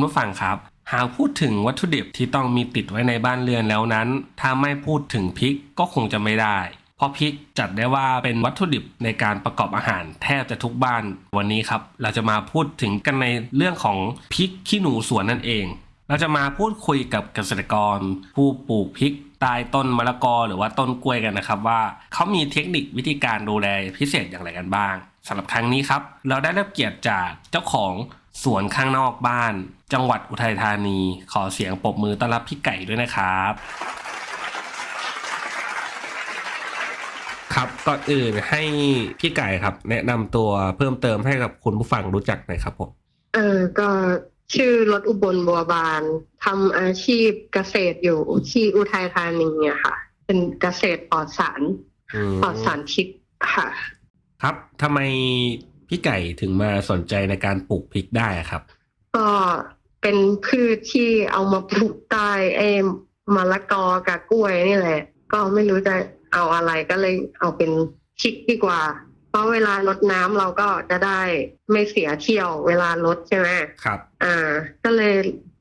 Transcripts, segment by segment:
คุณผู้ฟังครับ หากพูดถึงวัตถุดิบที่ต้องมีติดไว้ในบ้านเรือนแล้วนั้น ถ้าไม่พูดถึงพริกก็คงจะไม่ได้ เพราะพริกจัดได้ว่าเป็นวัตถุดิบในการประกอบอาหารแทบจะทุกบ้าน วันนี้ครับ เราจะมาพูดถึงกันในเรื่องของพริกขี้หนูสวนนั่นเอง เราจะมาพูดคุยกับเกษตรกร ผู้ปลูกพริกใต้ต้นมะละกอหรือว่าต้นกล้วยกันนะครับว่าเขามีเทคนิควิธีการดูแลพิเศษอย่างไรกันบ้างสำหรับครั้งนี้ครับ เราได้รับเกียรติจากเจ้าของ สวนข้างนอกบ้าน จังหวัดอุทัยธานี ขอเสียงปรบมือต้อนรับพี่ไก่ด้วยนะครับ ครับก่อนอื่นให้พี่ไก่ครับ แนะนำตัวเพิ่มเติมให้กับคุณผู้ฟังรู้จักหน่อยครับผมเออก็ชื่อรถอุบลบัวบานทำอาชีพเกษตรอยู่ที่อุทัยธานีอะค่ะ เป็นเกษตรปลอดสารอืมปลอดสารพิษค่ะ ครับทำไม พี่ไก่ถึงมาสนใจในการปลูกพริกได้อะครับ ก็เป็นพืชที่เอามาปลูกใต้ไอ้มะละกอกับกล้วยนี่แหละ ก็ไม่รู้จะเอาอะไรก็เลยเอาเป็นพริกดีกว่า เพราะเวลารดน้ำเราก็จะได้ไม่เสียเที่ยวเวลารดใช่ไหมครับ อ่า ก็เลย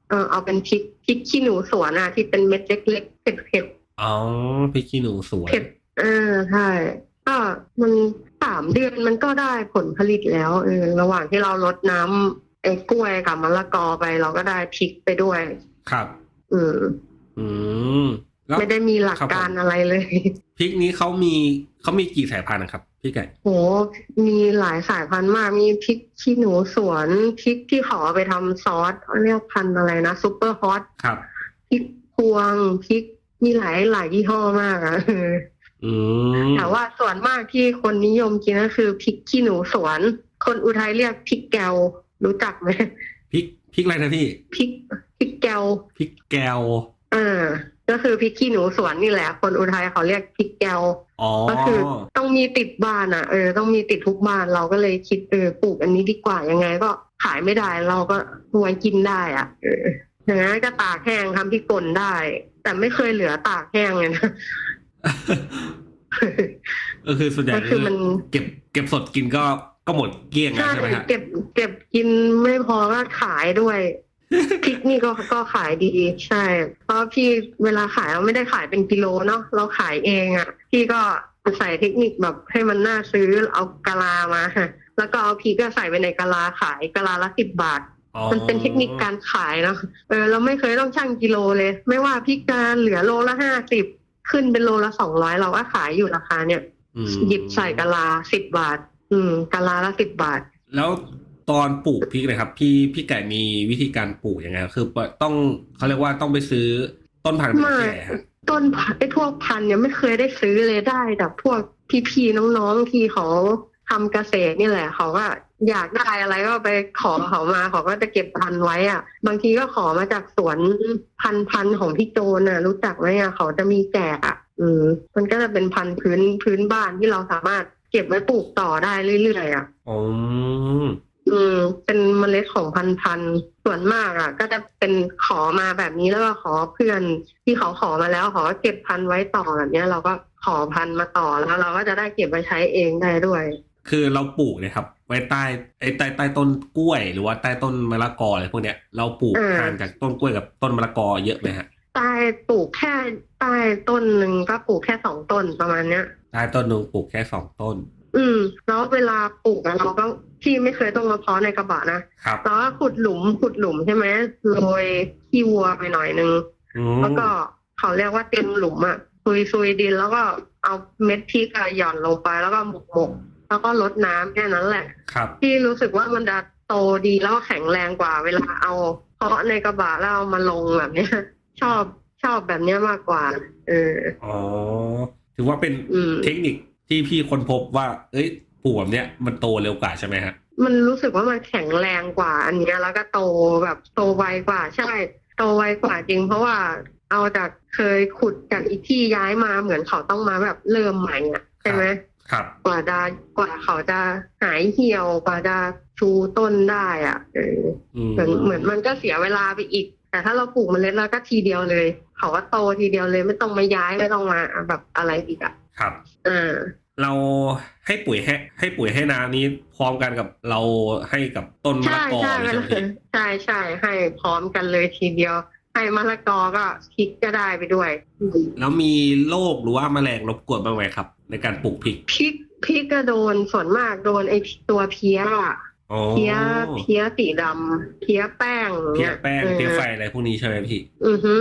เออเอาเป็นพริกพริกขี้หนูสวนอะที่เป็นเม็ดเล็กๆเผ็ดเผ็ดอ๋อพริกขี้หนูสวนเผ็ดเออใช่ก็มัน สามเดือนมันก็ได้ผลผลิตแล้วเออระหว่างที่เราลดน้ำไอ้กล้วยกับมะละกอไป เราก็ได้พริกไปด้วยครับ อืมอืมแล้วไม่ได้มีหลักครับผมการอะไรเลยพริกนี้เขามีเขามีกี่สายพันธุ์นะครับพี่ไก่โหมีหลายสายพันธุ์มาก มีพริกขี้หนูสวนพริกที่เขาเอาไปทำซอสเขาเรียกพันธุ์อะไรนะซูเปอร์ฮอตครับพริกพวงพริกมีหลายหลายยี่ห้อมากอะ อืมแต่ว่าส่วนมากที่คนนิยมกินก็คือพริกขี้หนูสวน คนอุทัยเรียกพริกแกวรู้จักไหมพริกพริกอะไรนะพี่พริกพริกแกวพริกแก้วอ่าก็คือพริกขี้หนูสวนนี่แหละ คนอุทัยเขาเรียกพริกแกวอ๋อก็คือต้องมีติดบ้านอะเออต้องมีติดทุกบ้านเราก็เลยคิดเออปลูกอันนี้ดีกว่ายังไง ก็ขายไม่ได้เราก็ไว้กินได้อะ เอออย่างนั้นก็ตากแห้งทำที่กลนได้ แต่ไม่เคยเหลือตากแห้งเลยนะ ก็คือส่วนใหญ่ก็คือมันเก็บเก็บสดกินก็ก็หมดเกลี้ยงแล้วใช่ใช่ไหมฮะเก็บเก็บกินไม่พอก็ขายด้วยพริกนี่ก็ก็ขายดีใช่ เพราะพี่เวลาขายเราไม่ได้ขายเป็นกิโลเนาะเราขายเองอะ่ะ พี่ก็ใส่เทคนิคแบบให้มันน่าซื้อเอากะลามาแล้วก็เอาพริกก็ใส่ไปในกะลาขายกะลาละสิบบาทอ๋อมันเป็นเทคนิคการขายเนาะเออเราไม่เคยต้องชั่งกิโลเลย ไม่ว่าพริกจะเหลือโลละห้าสิบ ขึ้นเป็นโลละสองร้อยเราก็ขายอยู่ราคาเนี่ย อืมหยิบใส่กะลาสิบบาท อืมกะลาละสิบบาท แล้วตอนปลูกพริกเลยครับ พี่พี่ไก่มีวิธีการปลูกยังไงคือต้องเขาเรียกว่าต้องไปซื้อต้นพันธุ์มาไม่แก่ฮะต้นพันธุ์ไอ้พวกพันธุ์เนี่ยไม่เคยได้ซื้อเลยได้แต่พวกพี่ๆน้องๆที่เขาทำเกษตรนี่แหละเขาก็ อยากได้อะไรก็ไปขอเขามาเขาก็จะเก็บพันธุ์ไว้อะ บางทีก็ขอมาจากสวนพันธุ์พันธุ์ของพี่โจนน่ะ รู้จักไหมอะเขาจะมีแจกอะอืมมันก็จะเป็นพันธุ์พื้นพื้นบ้านที่เราสามารถเก็บไว้ปลูกต่อได้เรื่อยๆอะอ๋ออืมเป็นเมล็ดของพันธุ์พันธุ์ส่วนมากอะ ก็จะเป็นขอมาแบบนี้แล้วก็ขอเพื่อนที่เขาขอมาแล้วเขาก็เก็บพันธุ์ไว้ต่อแบบเนี้ย เราก็ขอพันธุ์มาต่อแล้ว เราก็จะได้เก็บไว้ใช้เองได้ด้วย คือเราปลูกเนี่ยครับ ไว้ใต้ไอ้ใต้ใต้ต้นกล้วย หรือว่าใต้ต้นมะละกออะไรพวกเนี้ยเราปลูกอ่า ห่างจากต้นกล้วยกับต้นมะละกอเยอะไหมฮะใต้ปลูกแค่ใต้ต้นหนึ่งก็ปลูกแค่สองต้นประมาณเนี้ย ใต้ต้นหนึ่งปลูกแค่สองต้นอืม แล้วเวลาปลูกอะเราก็ที่ไม่เคยต้องมาเพาะในกระบะนะครับ เราก็ขุดหลุมขุดหลุมใช่ไหมโรยขี้วัวไปหน่อยนึง อืมแล้วก็เขาเรียกว่าเต็มหลุมอะซุยซุยดินแล้วก็เอาเม็ดพริกอะหย่อนลงไปแล้วก็หมกหมก แล้วก็ลดน้ำแค่นั้นแหละ ครับ ที่รู้สึกว่ามันจะโตดีแล้วก็แข็งแรงกว่า เวลาเอาเพาะในกระบะแล้วเอามาลงแบบเนี้ย ชอบชอบแบบเนี้ยมากกว่า เออ อ๋อ ถือว่าเป็นอืม เทคนิคที่พี่ค้นพบว่า เอ้ยปลูกแบบเนี้ยมันโตเร็วกว่าใช่ไหมฮะ มันรู้สึกว่ามันแข็งแรงกว่า อันเนี้ยแล้วก็โตแบบโตไวกว่า ใช่ โตไวกว่าจริง เพราะว่าเอาจากเคยขุดจากอีกที่ย้ายมาเหมือนเขาต้องมาแบบเริ่มใหม่อะใช่ไหม ครับ กว่าจะกว่าเขาจะหายเหี่ยวกว่าจะชูต้นได้อะเอออืมเหมือนเหมือนมันก็เสียเวลาไปอีก แต่ถ้าเราปลูกเมล็ดแล้วก็ทีเดียวเลย เขาก็โตทีเดียวเลยไม่ต้องมาย้ายไม่ต้องมาแบบอะไรอีกอะครับอ่าเราให้ปุ๋ยให้ให้ปุ๋ยให้น้ำนี้พร้อมกันกับเราให้กับต้นมะใช่ละกอใช่เลยใช่ไหมพี่ใช่ใช่ให้พร้อมกันเลยทีเดียว ให้มะละกอก็พริกก็ได้ไปด้วยอืมแล้วมีโรคหรือว่าแมลงรบกวนบ้างไหมครับ ในการปลูกพริกพริกพริกก็โดนส่วนมากโดนไอ้ตัวเพี้ยอะอ๋อเพี้ยเพี้ยสีดำเพี้ยแป้งเพี้ยนี่แป้งออเพี้ยไฟอะไรพวกนี้ใช่ไหมพี่ อือฮึ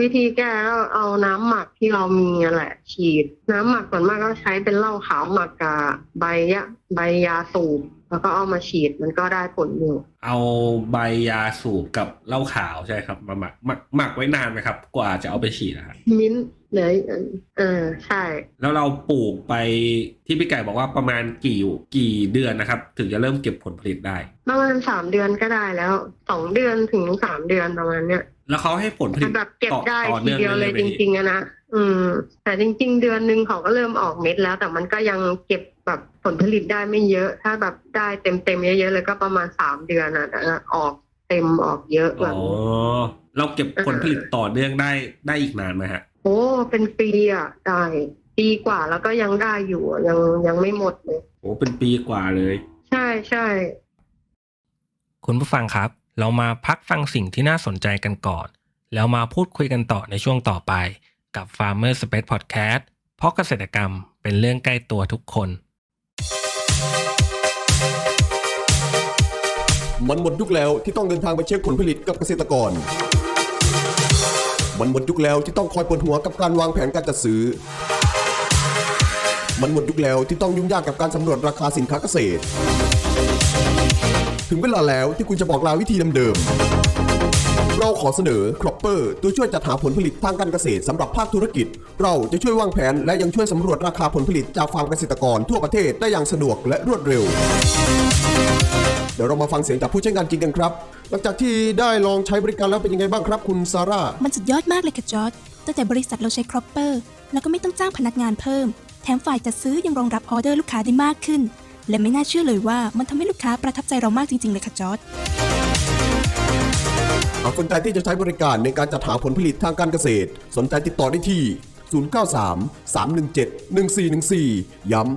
วิธีแก้ก็เอาน้ำหมักที่เรามีนั่นแหละ ฉีด น้ำหมักส่วนมากก็ใช้เป็นเหล้าขาวหมักกับใบยะใบยาสูบ แล้วก็เอามาฉีดมันก็ได้ผลอยู่ เอาใบยาสูบกับเหล้าขาวใช่ครับมาหมักหมักหมักไว้นานไหมครับ กว่าจะเอาไปฉีดนะครับมิ้นท์เหลยเออใช่ แล้วเราปลูกไปที่พี่ไก่บอกว่าประมาณกี่กี่เดือนนะครับ ถึงจะเริ่มเก็บผลผลิตได้ ประมาณสามเดือนก็ได้แล้วสองเดือนถึงสามเดือนประมาณเนี้ยแล้วเขาให้ผลผลิตแบบเก็บต่อได้ต่อทีเนื่องเดียวเลยไหมจพี่ริงๆอะนะ อืม แต่จริง ๆ เดือนหนึ่งเขาก็เริ่มออกเม็ดแล้ว แต่มันก็ยังเก็บแบบผลผลิตได้ไม่เยอะ ถ้าแบบได้เต็มๆเยอะๆเลยก็ประมาณสามเดือนอะแต่ออกเต็มออกเยอะแบอ๋บอนี้เราเก็บผลผลิตต่อเนื่องได้ได้อีกนานไหมฮะ โอ้เป็นปีอะได้ปีกว่าแล้วก็ยังได้อยู่อะยังยังไม่หมดเลย โอ้เป็นปีกว่าเลย ใช่ใช่ คุณผู้ฟังครับ เรามาพักฟังสิ่งที่น่าสนใจกันก่อน แล้วมาพูดคุยกันต่อในช่วงต่อไป กับ Farmer Space Podcast เพราะเกษตรกรรมเป็นเรื่องใกล้ตัวทุกคน มันหมดยุคแล้วที่ต้องเดินทางไปเช็คผลผลิตกับเกษตรกร มันหมดยุคแล้วที่ต้องคอยปวดหัวกับการวางแผนการจัดซื้อ มันหมดยุคแล้วที่ต้องยุ่งยากกับการสำรวจราคาสินค้าเกษตร ถึงเวลาแล้วที่คุณจะบอกลาวิธีเดิมๆเราขอเสนอ Cropper ตัวช่วยจัดหาผลผลิตทางการเกษตรสำหรับภาคธุรกิจ เราจะช่วยวางแผนและยังช่วยสำรวจราคาผลผลิตจากฟาร์มเกษตรกรทั่วประเทศได้อย่างสะดวกและรวดเร็ว เดี๋ยวเรามาฟังเสียงจากผู้ใช้งานจริงกันครับ หลังจากที่ได้ลองใช้บริการแล้วเป็นยังไงบ้างครับ คุณซาร่ามันสุดยอดมากเลยค่ะจอร์ดตั้งแต่บริษัทเราใช้ครอปเปอร์แล้วก็ไม่ต้องจ้างพนักงานเพิ่ม แถมฝ่ายจัดซื้อยังรองรับออเดอร์ลูกค้าได้มากขึ้น และไม่น่าเชื่อเลยว่ามันทำให้ลูกค้าประทับใจเรามากจริงๆเลยค่ะจอร์ดากสนใจที่จะใช้บริการในการจัดหาผลผลิตทางการเกษตร สนใจติดต่อได้ที่ 093 317 1414 ย้ำ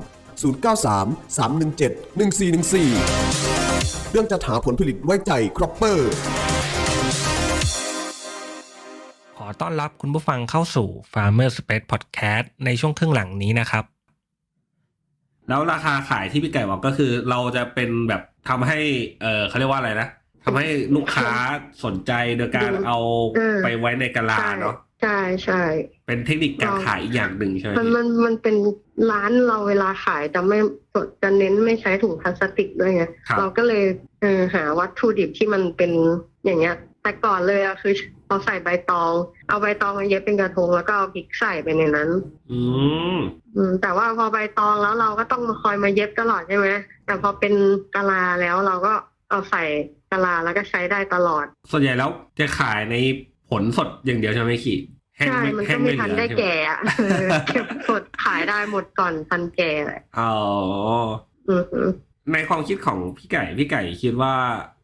093 317 1414 เรื่องจัดหาผลผลิตไว้ใจครอปเปอร์ ขอต้อนรับคุณผู้ฟังเข้าสู่ Farmer Space Podcast ในช่วงครึ่งหลังนี้นะครับ แล้วราคาขายที่พี่ไก่บอกก็คือเราจะเป็นแบบทำให้เออเขาเรียกว่าอะไรนะ ทำให้ลูกค้าสนใจโดยการเอาไปไว้ในกะลาใช่เนาะใช่ใช่เป็นเทคนิคการขายอีกอย่างหนึ่งใช่ไหมมันพี่มันมันเป็นร้านเราเวลาขายจะไม่จะเน้นไม่ใช้ถุงพลาสติกด้วยไงครับเราก็เลยเออหาวัตถุดิบที่มันเป็นอย่างเงี้ย แต่ก่อนเลยอะคือเราใส่ใบตอง เอาใบตองมาเย็บเป็นกระทงแล้วก็เอาพริกใส่ไปในนั้น อืมอืมแต่ว่าพอใบตองแล้วเราก็ต้องมาคอยมาเย็บตลอดใช่ไหมแต่พอเป็นกะลาแล้วเราก็เอาใส่ กะลาแล้วก็ใช้ได้ตลอด ส่วนใหญ่แล้วจะขายในผลสดอย่างเดียวใช่ไหมขี่แห้งใช่ไม่มันแห้ก็งไม่ไม่เหทันลือได้ใช่ไหมแก่อะเออเก็บสดขายได้หมดก่อนทันแก่เลยอ๋ออือหือในความคิดของพี่ไก่พี่ไก่คิดว่า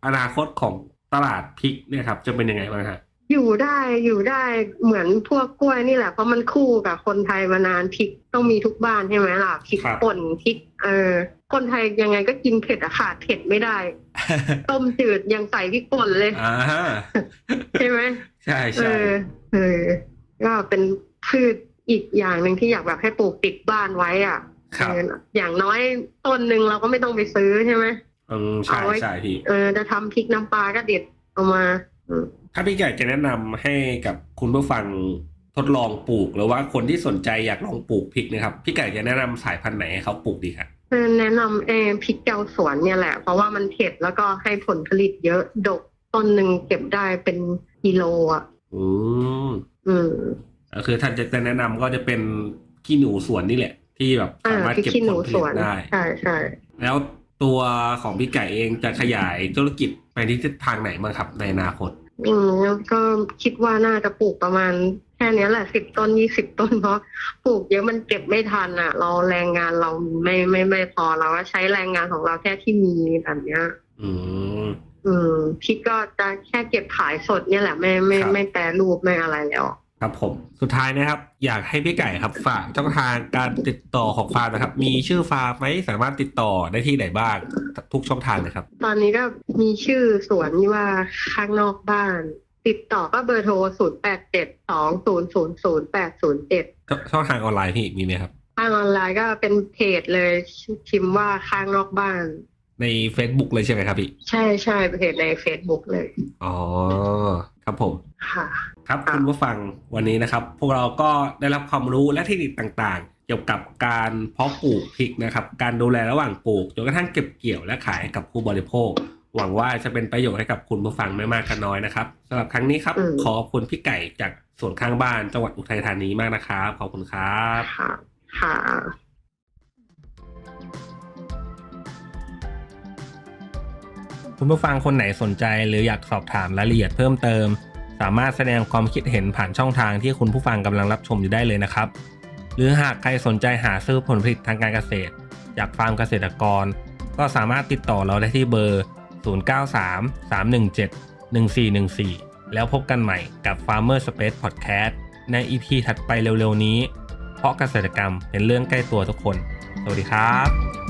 อนาคตของตลาดพริกเนี่ยครับ จะเป็นยังไงบ้างฮะอยู่ได้อยู่ได้เหมือนพวกกล้วยนี่แหละเพราะมันคู่กับคนไทยมานานพริกต้องมีทุกบ้านใช่ไหมล่ะพริกครับป่นพริกเออคนไทยยังไงก็กินเผ็ดอะขาดเผ็ดไม่ได้ ต้มจืดยังใส่พริกป่นเลยอ่าใช่ไหมใช่เอใช่อเออก็เป็นพืชอีกอย่างหนึ่งที่อยากแบบให้ปลูกติดบ้านไว้อะครับเอออย่างน้อยต้นหนึ่งเราก็ไม่ต้องไปซื้อใช่ไหมอืมใช่เอาไว้ใช่พี่เออจะทำพริกน้ำปลาก็เด็ดเอามาอืมถ้าพี่ไก่จะแนะนำให้กับคุณผู้ฟังทดลองปลูกหรือว่าคนที่สนใจอยากลองปลูกพริกนะครับ พี่ไก่จะแนะนำสายพันธุ์ไหนให้เขาปลูกดีครับ แนะนำเออพริกเจ้าสวนเนี่ยแหละ เพราะว่ามันเผ็ดแล้วก็ให้ผลผลิตเยอะดกต้นหนึ่งเก็บได้เป็นกิโลอะ อืมอืม ก็คือท่านจะแนะนำก็จะเป็นขี้หนูสวนนี่แหละ ที่แบบอ่าสามารถพริกเก็บขี้หผนูลผสลิวตนได้ ใช่ใช่แล้วตัวของพี่ไก่เองจะขยายธุรกิจไปที่ทิศทางไหนบ้างครับในอนาคต อืมแล้วก็คิดว่าน่าจะปลูกประมาณแค่เนี้ยแหละสิบต้นยี่สิบต้นเพราะปลูกเยอะมันเก็บไม่ทันอะ เราแรงงานเราไม่ไม่ไม่พอเราก็ใช้แรงงานของเราแค่ที่มีแบบเนี้ย อืมอืมพี่ก็จะแค่เก็บขายสดเนี่ยแหละไม่ไม่ครับไม่แปรรูปไม่อะไรแล้ว ครับผม สุดท้ายนะครับ อยากให้พี่ไก่ครับฝากช่องทางการติดต่อของฟาร์มนะครับ มีชื่อฟาร์มไหมสามารถติดต่อได้ที่ไหนบ้างทุกช่องทางเลยครับ ตอนนี้ก็มีชื่อสวนที่ว่าข้างนอกบ้าน ติดต่อก็เบอร์โทรศูนย์แปดเจ็ดสองศูนย์ศูนย์ศูนย์แปดศูนย์เจ็ดช่องช่องทางออนไลน์พี่มีไหมครับ ทางออนไลน์ก็เป็นเพจเลยพิมพ์ว่าข้างนอกบ้าน ใน Facebook เลยใช่ไหมครับพี่ ใช่ใช่เพจใน Facebook เลย อ๋อ ครับผม ค่ะ ครับค่ะคุณผู้ฟังวันนี้นะครับ พวกเราก็ได้รับความรู้และเทคนิคต่างๆ เกี่ยวกับการเพาะปลูกพริกนะครับ การดูแลระหว่างปลูกจนกระทั่งเก็บเกี่ยวและขายให้กับผู้บริโภค หวังว่าจะเป็นประโยชน์ให้กับคุณผู้ฟังไม่มากก็น้อยนะครับสำหรับครั้งนี้ครับอืมขอบคุณพี่ไก่จากสวนข้างบ้านจังหวัดอุทัยธานีมากนะครับขอบคุณครับค่ะค่ะคุณผู้ฟังคนไหนสนใจหรืออยากสอบถามรายละเอียดเพิ่มเติม สามารถแสดงความคิดเห็นผ่านช่องทางที่คุณผู้ฟังกำลังรับชมอยู่ได้เลยนะครับ หรือหากใครสนใจหาซื้อผลผลิตทางการเกษตร จากฟาร์มเกษตรกร ก็สามารถติดต่อเราได้ที่เบอร์ 0933171414 แล้วพบกันใหม่กับ Farmer Space Podcast ใน EP ถัดไปเร็วๆนี้ เพราะเกษตรกรรมเป็นเรื่องใกล้ตัวทุกคน สวัสดีครับ